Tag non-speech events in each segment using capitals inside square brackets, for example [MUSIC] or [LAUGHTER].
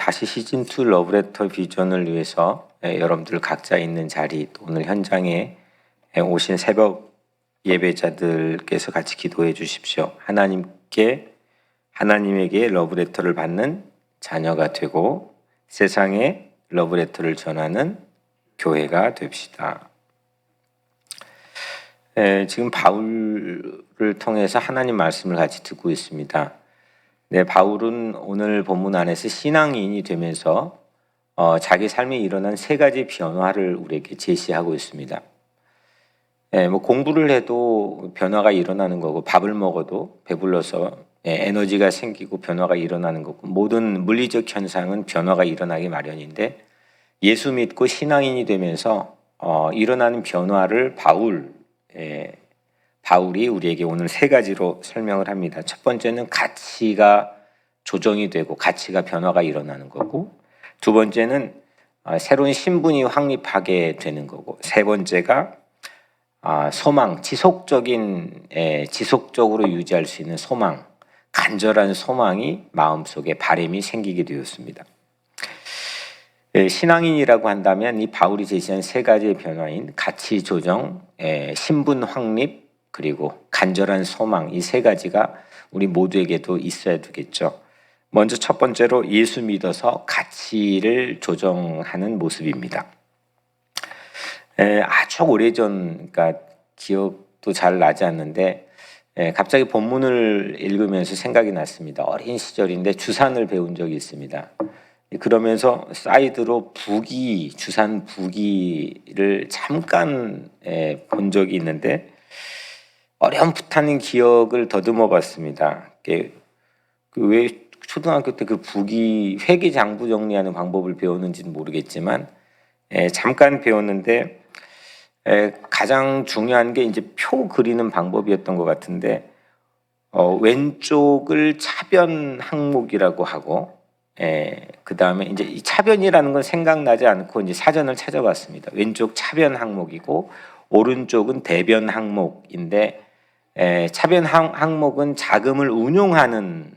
다시 시즌 2 러브레터 비전을 위해서 예, 여러분들 각자 있는 자리 또 오늘 현장에 예, 오신 새벽 예배자들께서 같이 기도해 주십시오. 하나님께 하나님에게 러브레터를 받는 자녀가 되고 세상에 러브레터를 전하는 교회가 됩시다. 예, 지금 바울을 통해서 하나님 말씀을 같이 듣고 있습니다. 네, 바울은 오늘 본문 안에서 신앙인이 되면서 어, 자기 삶에 일어난 세 가지 변화를 우리에게 제시하고 있습니다. 예, 뭐 공부를 해도 변화가 일어나는 거고 밥을 먹어도 배불러서 예, 에너지가 생기고 변화가 일어나는 거고 모든 물리적 현상은 변화가 일어나기 마련인데 예수 믿고 신앙인이 되면서 어, 일어나는 변화를 바울 예, 바울이 우리에게 오늘 세 가지로 설명을 합니다. 첫 번째는 가치가 조정이 되고 가치가 변화가 일어나는 거고 두 번째는 아, 새로운 신분이 확립하게 되는 거고 세 번째가 아, 소망, 지속적인 에, 지속적으로 유지할 수 있는 소망, 간절한 소망이 마음속에 바램이 생기게 되었습니다. 예, 신앙인이라고 한다면 이 바울이 제시한 세 가지의 변화인 가치 조정, 예, 신분 확립, 그리고 간절한 소망 이 세 가지가 우리 모두에게도 있어야 되겠죠. 먼저 첫 번째로 예수 믿어서 가치를 조정하는 모습입니다. 에, 아주 오래전, 그러니까 기억도 잘 나지 않는데 에, 갑자기 본문을 읽으면서 생각이 났습니다. 어린 시절인데 주산을 배운 적이 있습니다. 그러면서 사이드로 부기, 주산 부기를 잠깐 에, 본 적이 있는데 어렴풋한 기억을 더듬어 봤습니다. 그왜 초등학교 때그 부기 회계 장부 정리하는 방법을 배웠는지는 모르겠지만 에, 잠깐 배웠는데 에, 가장 중요한 게 이제 표 그리는 방법이었던 것 같은데 어, 왼쪽을 차변 항목이라고 하고 그 다음에 이제 이 차변이라는 건 생각나지 않고 이제 사전을 찾아봤습니다. 왼쪽 차변 항목이고 오른쪽은 대변 항목인데 에, 차변 항, 항목은 자금을 운용하는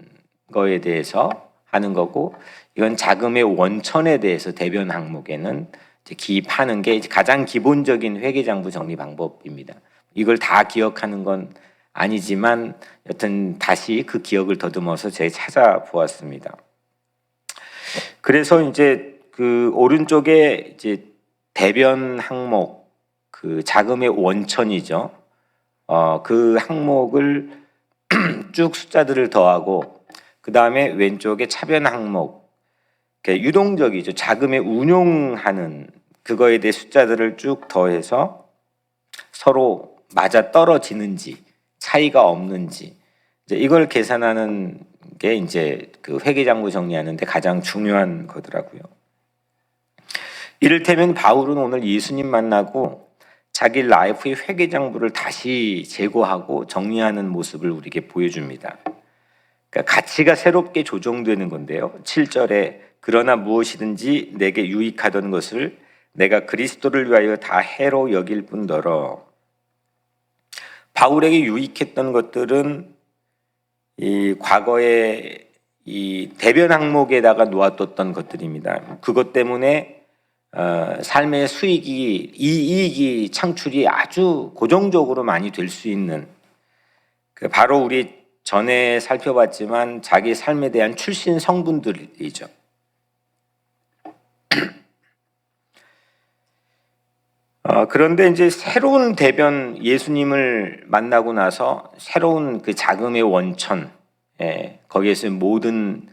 거에 대해서 하는 거고 이건 자금의 원천에 대해서 대변 항목에는 기입하는 게 가장 기본적인 회계장부 정리 방법입니다. 이걸 다 기억하는 건 아니지만 여튼 다시 그 기억을 더듬어서 제가 찾아보았습니다. 그래서 이제 그 오른쪽에 이제 대변 항목 그 자금의 원천이죠. 어, 그 항목을 [CLEARS THROAT] 쭉 숫자들을 더하고 그 다음에 왼쪽에 차변 항목 유동적이죠. 자금에 운용하는 그거에 대해 숫자들을 쭉 더해서 서로 맞아 떨어지는지 차이가 없는지 이제 이걸 계산하는 게 이제 그 회계장부 정리하는데 가장 중요한 거더라고요. 이를테면 바울은 오늘 예수님 만나고 자기 라이프의 회계장부를 다시 제고하고 정리하는 모습을 우리에게 보여줍니다. 그러니까 가치가 새롭게 조정되는 건데요. 7절에 그러나 무엇이든지 내게 유익하던 것을 내가 그리스도를 위하여 다 해로 여길 뿐더러 바울에게 유익했던 것들은 이 과거에 이 대변 항목에다가 놓아뒀던 것들입니다. 그것 때문에 어, 삶의 수익이 이익이 창출이 아주 고정적으로 많이 될 수 있는 그 바로 우리 전에 살펴봤지만 자기 삶에 대한 출신 성분들이죠. [CLEARS THROAT] 어, 그런데 이제 새로운 대변 예수님을 만나고 나서 새로운 그 자금의 원천, 예, 거기에서 모든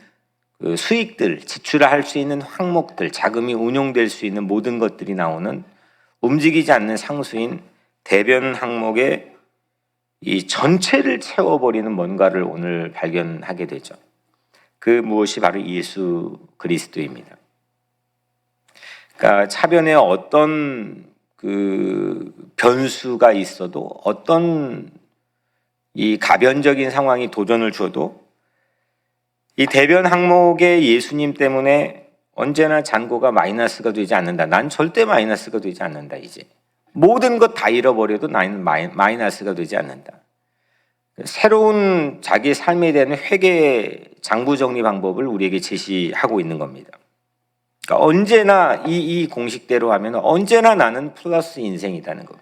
그 수익들, 지출할 수 있는 항목들, 자금이 운용될 수 있는 모든 것들이 나오는 움직이지 않는 상수인 대변 항목의 이 전체를 채워버리는 뭔가를 오늘 발견하게 되죠. 그 무엇이 바로 예수 그리스도입니다. 그러니까 차변에 어떤 그 변수가 있어도 어떤 이 가변적인 상황이 도전을 줘도 이 대변 항목의 예수님 때문에 언제나 잔고가 마이너스가 되지 않는다. 난 절대 마이너스가 되지 않는다. 이제 모든 것 다 잃어버려도 나는 마이너스가 되지 않는다. 새로운 자기 삶에 대한 회계 장부 정리 방법을 우리에게 제시하고 있는 겁니다. 그러니까 언제나 이, 이 공식대로 하면 언제나 나는 플러스 인생이라는 거.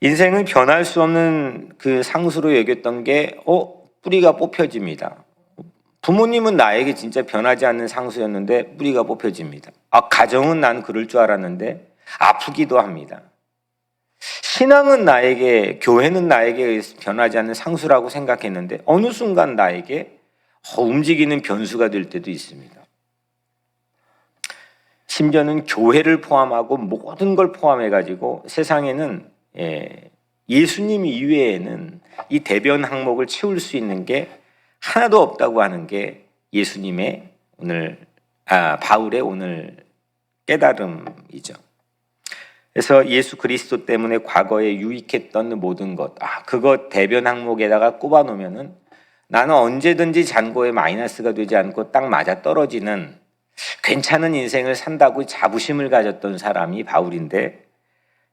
인생은 변할 수 없는 그 상수로 여겼던 게, 어, 뿌리가 뽑혀집니다. 부모님은 나에게 진짜 변하지 않는 상수였는데 뿌리가 뽑혀집니다. 아, 가정은 난 그럴 줄 알았는데 아프기도 합니다. 신앙은 나에게, 교회는 나에게 변하지 않는 상수라고 생각했는데 어느 순간 나에게 어, 움직이는 변수가 될 때도 있습니다. 심지어는 교회를 포함하고 모든 걸 포함해가지고 세상에는 예, 예수님 이외에는 이 대변 항목을 채울 수 있는 게 하나도 없다고 하는 게 예수님의 오늘 아 바울의 오늘 깨달음이죠. 그래서 예수 그리스도 때문에 과거에 유익했던 모든 것, 아 그거 대변 항목에다가 꼽아 놓으면은 나는 언제든지 잔고에 마이너스가 되지 않고 딱 맞아 떨어지는 괜찮은 인생을 산다고 자부심을 가졌던 사람이 바울인데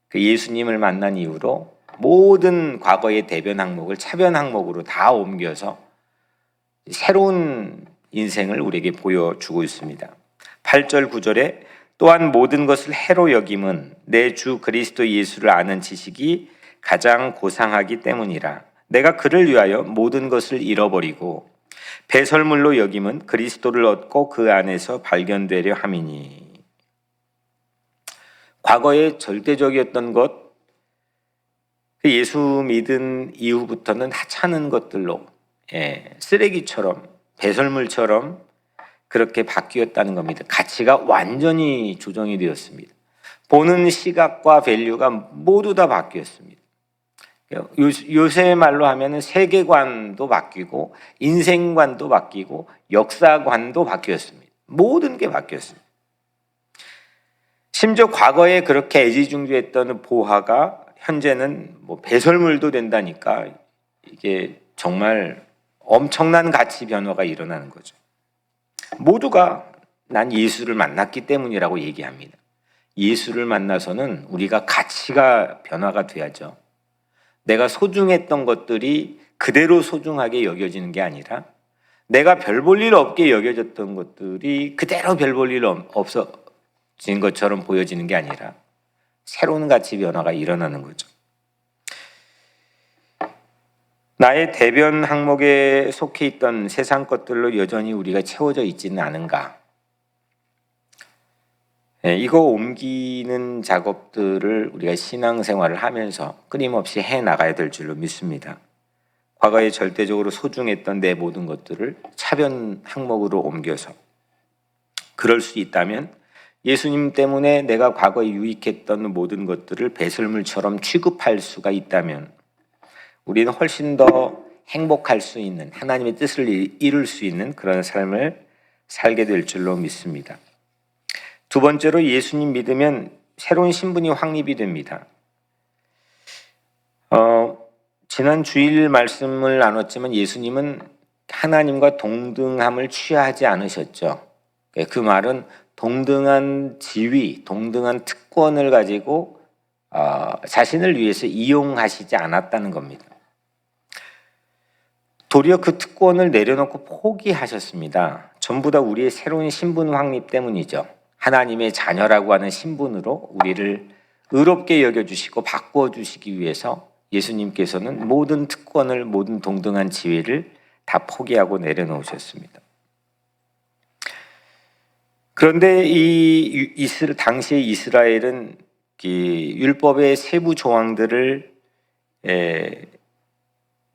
그 예수님을 만난 이후로 모든 과거의 대변 항목을 차변 항목으로 다 옮겨서 새로운 인생을 우리에게 보여주고 있습니다. 8절 9절에 또한 모든 것을 해로 여김은 내 주 그리스도 예수를 아는 지식이 가장 고상하기 때문이라. 내가 그를 위하여 모든 것을 잃어버리고 배설물로 여김은 그리스도를 얻고 그 안에서 발견되려 함이니. 과거에 절대적이었던 것, 그 예수 믿은 이후부터는 하찮은 것들로 예, 쓰레기처럼 배설물처럼 그렇게 바뀌었다는 겁니다. 가치가 완전히 조정이 되었습니다. 보는 시각과 밸류가 모두 다 바뀌었습니다. 요새 말로 하면 세계관도 바뀌고 인생관도 바뀌고 역사관도 바뀌었습니다. 모든 게 바뀌었습니다. 심지어 과거에 그렇게 애지중지했던 보화가 현재는 뭐 배설물도 된다니까 이게 정말 엄청난 가치 변화가 일어나는 거죠. 모두가 난 예수를 만났기 때문이라고 얘기합니다. 예수를 만나서는 우리가 가치가 변화가 돼야죠. 내가 소중했던 것들이 그대로 소중하게 여겨지는 게 아니라 내가 별 볼 일 없게 여겨졌던 것들이 그대로 별 볼 일 없어진 것처럼 보여지는 게 아니라 새로운 가치 변화가 일어나는 거죠. 나의 대변 항목에 속해 있던 세상 것들로 여전히 우리가 채워져 있지는 않은가? 예, 이거 옮기는 작업들을 우리가 신앙생활을 하면서 끊임없이 해 나가야 될 줄로 믿습니다. 과거에 절대적으로 소중했던 내 모든 것들을 차변 항목으로 옮겨서 그럴 수 있다면 예수님 때문에 내가 과거에 유익했던 모든 것들을 배설물처럼 취급할 수가 있다면 우리는 훨씬 더 행복할 수 있는 하나님의 뜻을 이룰 수 있는 그런 삶을 살게 될 줄로 믿습니다. 두 번째로 예수님 믿으면 새로운 신분이 확립이 됩니다. 어, 지난 주일 말씀을 나눴지만 예수님은 하나님과 동등함을 취하지 않으셨죠. 그 말은 동등한 지위, 동등한 특권을 가지고 어, 자신을 위해서 이용하시지 않았다는 겁니다. 도리어 그 특권을 내려놓고 포기하셨습니다. 전부 다 우리의 새로운 신분 확립 때문이죠. 하나님의 자녀라고 하는 신분으로 우리를 의롭게 여겨주시고 바꾸어주시기 위해서 예수님께서는 모든 특권을, 모든 동등한 지위를 다 포기하고 내려놓으셨습니다. 그런데 이 이스라, 당시의 이스라엘은 이 율법의 세부 조항들을 에,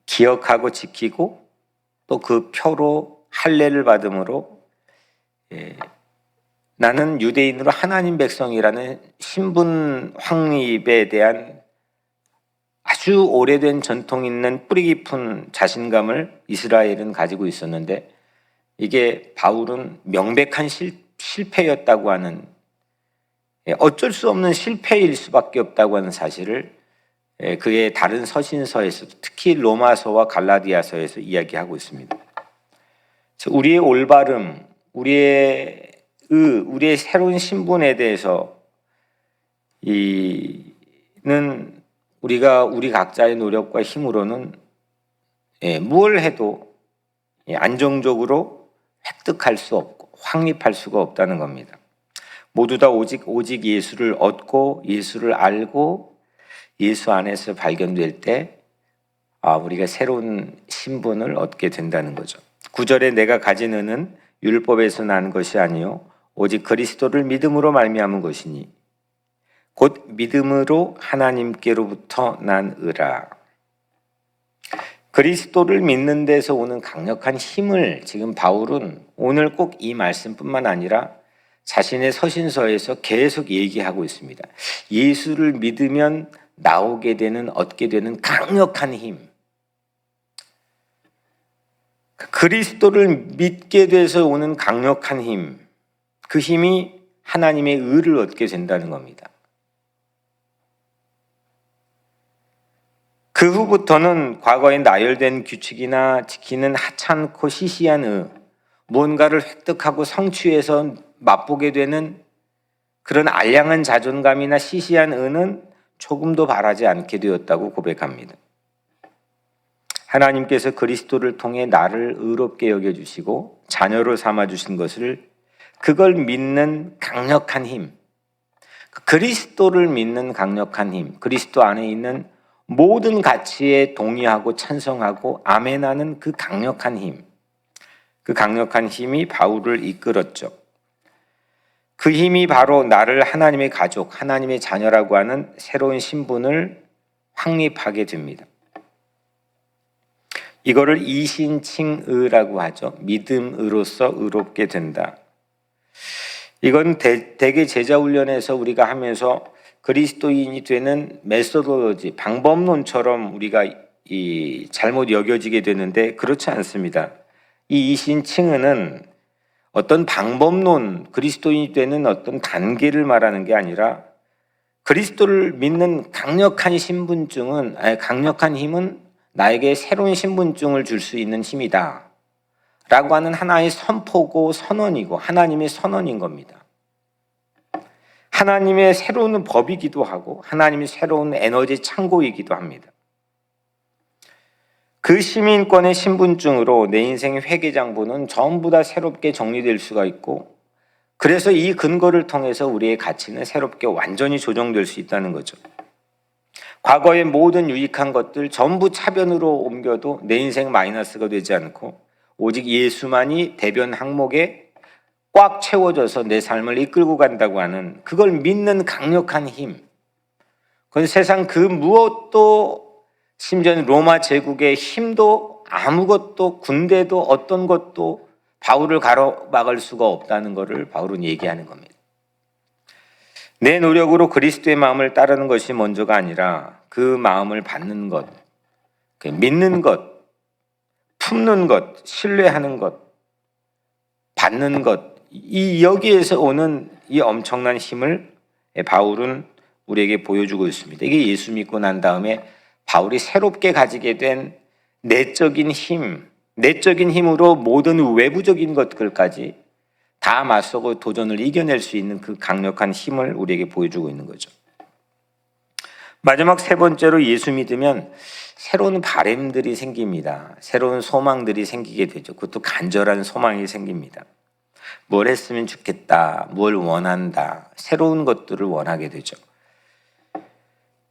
기억하고 지키고 또 그 표로 할례를 받음으로 에, 나는 유대인으로 하나님 백성이라는 신분 확립에 대한 아주 오래된 전통 있는 뿌리 깊은 자신감을 이스라엘은 가지고 있었는데 이게 바울은 명백한 실, 실패였다고 하는 예, 어쩔 수 없는 실패일 수밖에 없다고 하는 사실을 예, 그의 다른 서신서에서 특히 로마서와 갈라디아서에서 이야기하고 있습니다. 우리의 올바름, 우리의 의, 우리의 새로운 신분에 대해서 이는 우리가 우리 각자의 노력과 힘으로는 예, 무엇을 해도 예, 안정적으로 획득할 수 없고 확립할 수가 없다는 겁니다. 모두 다 오직 오직 예수를 얻고 예수를 알고 예수 안에서 발견될 때 아, 우리가 새로운 신분을 얻게 된다는 거죠. 구절에 내가 가진 은은 율법에서 난 것이 아니요 오직 그리스도를 믿음으로 말미암은 것이니 곧 믿음으로 하나님께로부터 난 의라. 그리스도를 믿는 데서 오는 강력한 힘을 지금 바울은 오늘 꼭 이 말씀뿐만 아니라 자신의 서신서에서 계속 얘기하고 있습니다. 예수를 믿으면 나오게 되는 얻게 되는 강력한 힘. 그리스도를 믿게 돼서 오는 강력한 힘. 그 힘이 하나님의 의를 얻게 된다는 겁니다. 그 후부터는 과거에 나열된 규칙이나 지키는 하찮고 시시한 의, 무언가를 획득하고 성취해서 맛보게 되는 그런 알량한 자존감이나 시시한 의는 조금도 바라지 않게 되었다고 고백합니다. 하나님께서 그리스도를 통해 나를 의롭게 여겨주시고 자녀로 삼아주신 것을 그걸 믿는 강력한 힘, 그 그리스도를 믿는 강력한 힘, 그리스도 안에 있는 모든 가치에 동의하고 찬성하고 아멘하는 그 강력한 힘, 그 강력한 힘이 바울을 이끌었죠. 그 힘이 바로 나를 하나님의 가족, 하나님의 자녀라고 하는 새로운 신분을 확립하게 됩니다. 이거를 이신칭의라고 하죠. 믿음으로써 의롭게 된다. 이건 대, 개 제자 훈련에서 우리가 하면서 그리스도인이 되는 메소도로지 방법론처럼 우리가 이 잘못 여겨지게 되는데 그렇지 않습니다. 이 이신칭의는 어떤 방법론 그리스도인이 되는 어떤 단계를 말하는 게 아니라 그리스도를 믿는 강력한 신분증은 아니, 강력한 힘은 나에게 새로운 신분증을 줄 수 있는 힘이다. 라고 하는 하나의 선포고 선언이고 하나님의 선언인 겁니다. 하나님의 새로운 법이기도 하고 하나님의 새로운 에너지 창고이기도 합니다. 그 시민권의 신분증으로 내 인생의 회계장부는 전부 다 새롭게 정리될 수가 있고 그래서 이 근거를 통해서 우리의 가치는 새롭게 완전히 조정될 수 있다는 거죠. 과거의 모든 유익한 것들 전부 차변으로 옮겨도 내 인생 마이너스가 되지 않고 오직 예수만이 대변 항목에 꽉 채워져서 내 삶을 이끌고 간다고 하는 그걸 믿는 강력한 힘. 그건 세상 그 무엇도 심지어는 로마 제국의 힘도 아무것도 군대도 어떤 것도 바울을 가로막을 수가 없다는 것을 바울은 얘기하는 겁니다. 내 노력으로 그리스도의 마음을 따르는 것이 먼저가 아니라 그 마음을 받는 것, 그 믿는 것, 품는 것, 신뢰하는 것, 받는 것, 이 여기에서 오는 이 엄청난 힘을 바울은 우리에게 보여주고 있습니다. 이게 예수 믿고 난 다음에 바울이 새롭게 가지게 된 내적인 힘, 내적인 힘으로 모든 외부적인 것들까지 다 맞서고 도전을 이겨낼 수 있는 그 강력한 힘을 우리에게 보여주고 있는 거죠. 마지막 세 번째로 예수 믿으면 새로운 바램들이 생깁니다. 새로운 소망들이 생기게 되죠. 그것도 간절한 소망이 생깁니다. 뭘 했으면 좋겠다, 뭘 원한다, 새로운 것들을 원하게 되죠.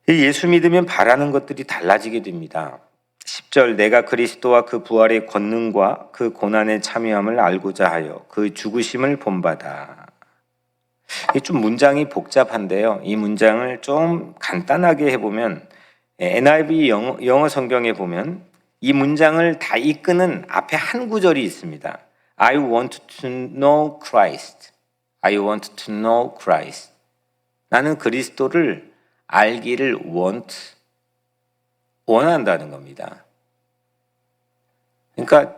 예수 믿으면 바라는 것들이 달라지게 됩니다. 10절 내가 그리스도와 그 부활의 권능과 그 고난의 참여함을 알고자 하여 그 죽으심을 본받아. 좀 문장이 복잡한데요. 이 문장을 좀 간단하게 해보면 NIV 영어, 영어 성경에 보면 이 문장을 다 이끄는 앞에 한 구절이 있습니다. I want to know Christ. I want to know Christ. 나는 그리스도를 알기를 want, 원한다는 겁니다. 그러니까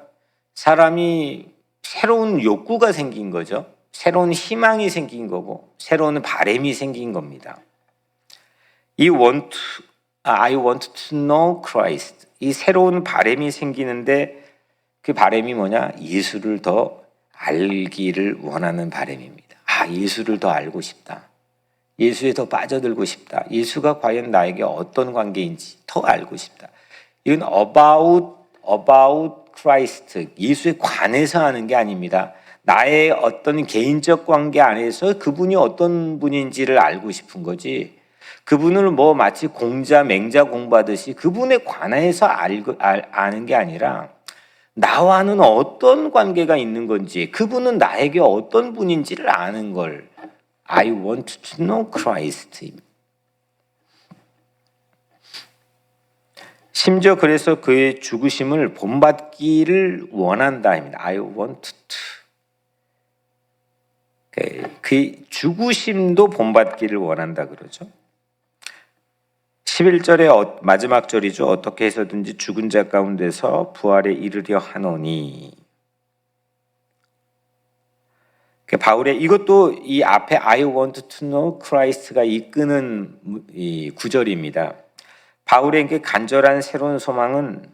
사람이 새로운 욕구가 생긴 거죠. 새로운 희망이 생긴 거고, 새로운 바램이 생긴 겁니다. 이 want, I want to know Christ. 이 새로운 바램이 생기는데 그 바램이 뭐냐? 예수를 더 알기를 원하는 바램입니다. 아, 예수를 더 알고 싶다. 예수에 더 빠져들고 싶다. 예수가 과연 나에게 어떤 관계인지 더 알고 싶다. 이건 about, about Christ, 예수에 관해서 하는 게 아닙니다. 나의 어떤 개인적 관계 안에서 그분이 어떤 분인지를 알고 싶은 거지. 그분을 뭐 마치 공자 맹자 공부하듯이 그분에 관해서 알고 알, 아는 게 아니라 나와는 어떤 관계가 있는 건지 그분은 나에게 어떤 분인지를 아는 걸 I want to know Christ. 심지어 그래서 그의 죽으심을 본받기를 원한다 입니다. I want to. 그- 그 죽으심도 본받기를 원한다 그러죠. 11절의 어- 마지막 절이죠. 어떻게 해서든지 죽은 자 가운데서 부활에 이르려 하노니. 그 바울의 이것도 이 앞에 I want to know Christ가 이끄는 무- 이 구절입니다. 바울에게 간절한 새로운 소망은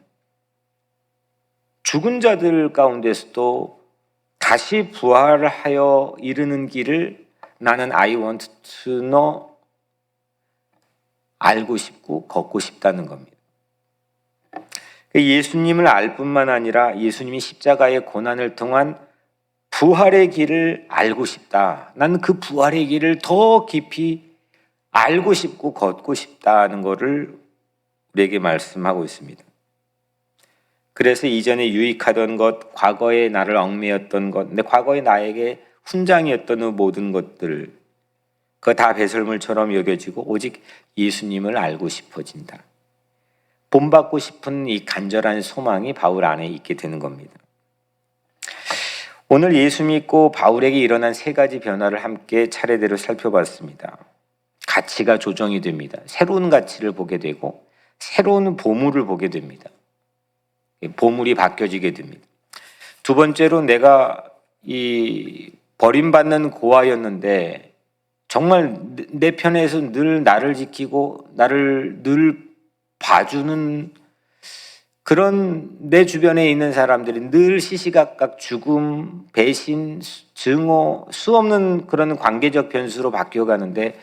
죽은 자들 가운데서도 다시 부활하여 이르는 길을 나는 I want to know 알고 싶고 걷고 싶다는 겁니다. 예수님을 알 뿐만 아니라 예수님이 십자가의 고난을 통한 부활의 길을 알고 싶다. 나는 그 부활의 길을 더 깊이 알고 싶고 걷고 싶다는 것을 우리에게 말씀하고 있습니다. 그래서 이전에 유익하던 것, 과거에 나를 얽매였던 것, 내 과거에 나에게 훈장이었던 그 모든 것들, 그거 다 배설물처럼 여겨지고 오직 예수님을 알고 싶어진다. 본받고 싶은 이 간절한 소망이 바울 안에 있게 되는 겁니다. 오늘 예수 믿고 바울에게 일어난 세 가지 변화를 함께 차례대로 살펴봤습니다. 가치가 조정이 됩니다. 새로운 가치를 보게 되고 새로운 보물을 보게 됩니다. 보물이 바뀌어지게 됩니다. 두 번째로 내가 이 버림받는 고아였는데 정말 내 편에서 늘 나를 지키고 나를 늘 봐주는 그런 내 주변에 있는 사람들이 늘 시시각각 죽음, 배신, 증오, 수 없는 그런 관계적 변수로 바뀌어 가는데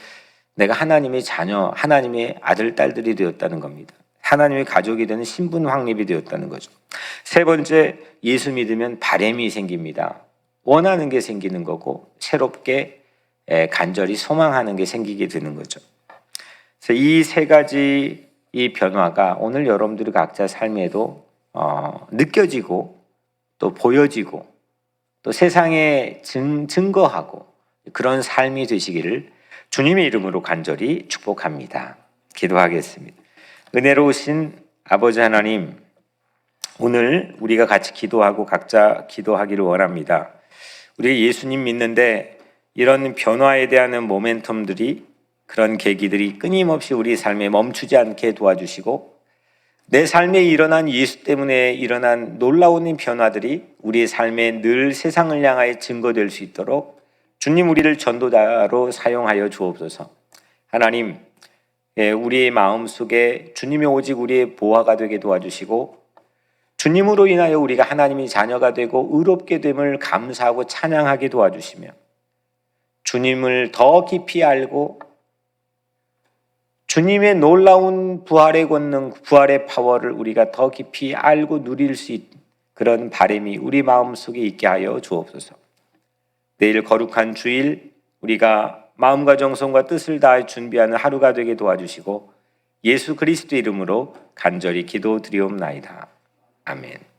내가 하나님의 자녀, 하나님의 아들, 딸들이 되었다는 겁니다. 하나님의 가족이 되는 신분 확립이 되었다는 거죠. 세 번째, 예수 믿으면 바램이 생깁니다. 원하는 게 생기는 거고 새롭게 에, 간절히 소망하는 게 생기게 되는 거죠. 그래서 이 세 가지 이 변화가 오늘 여러분들이 각자 삶에도 어, 느껴지고 또 보여지고 또 세상에 증, 증거하고 그런 삶이 되시기를 주님의 이름으로 간절히 축복합니다. 기도하겠습니다. 은혜로우신 아버지 하나님, 오늘 우리가 같이 기도하고 각자 기도하기를 원합니다. 우리 예수님 믿는데 이런 변화에 대한 모멘텀들이 그런 계기들이 끊임없이 우리 삶에 멈추지 않게 도와주시고 내 삶에 일어난 예수 때문에 일어난 놀라운 변화들이 우리의 삶에 늘 세상을 향하여 증거될 수 있도록 주님 우리를 전도자로 사용하여 주옵소서. 하나님, 예, 우리의 마음 속에 주님이 오직 우리의 보화가 되게 도와주시고 주님으로 인하여 우리가 하나님의 자녀가 되고 의롭게 됨을 감사하고 찬양하게 도와주시며 주님을 더 깊이 알고 주님의 놀라운 부활의 권능, 부활의 파워를 우리가 더 깊이 알고 누릴 수 있는 그런 바람이 우리 마음 속에 있게 하여 주옵소서. 내일 거룩한 주일 우리가 마음과 정성과 뜻을 다해 준비하는 하루가 되게 도와주시고 예수 그리스도 이름으로 간절히 기도드리옵나이다. 아멘.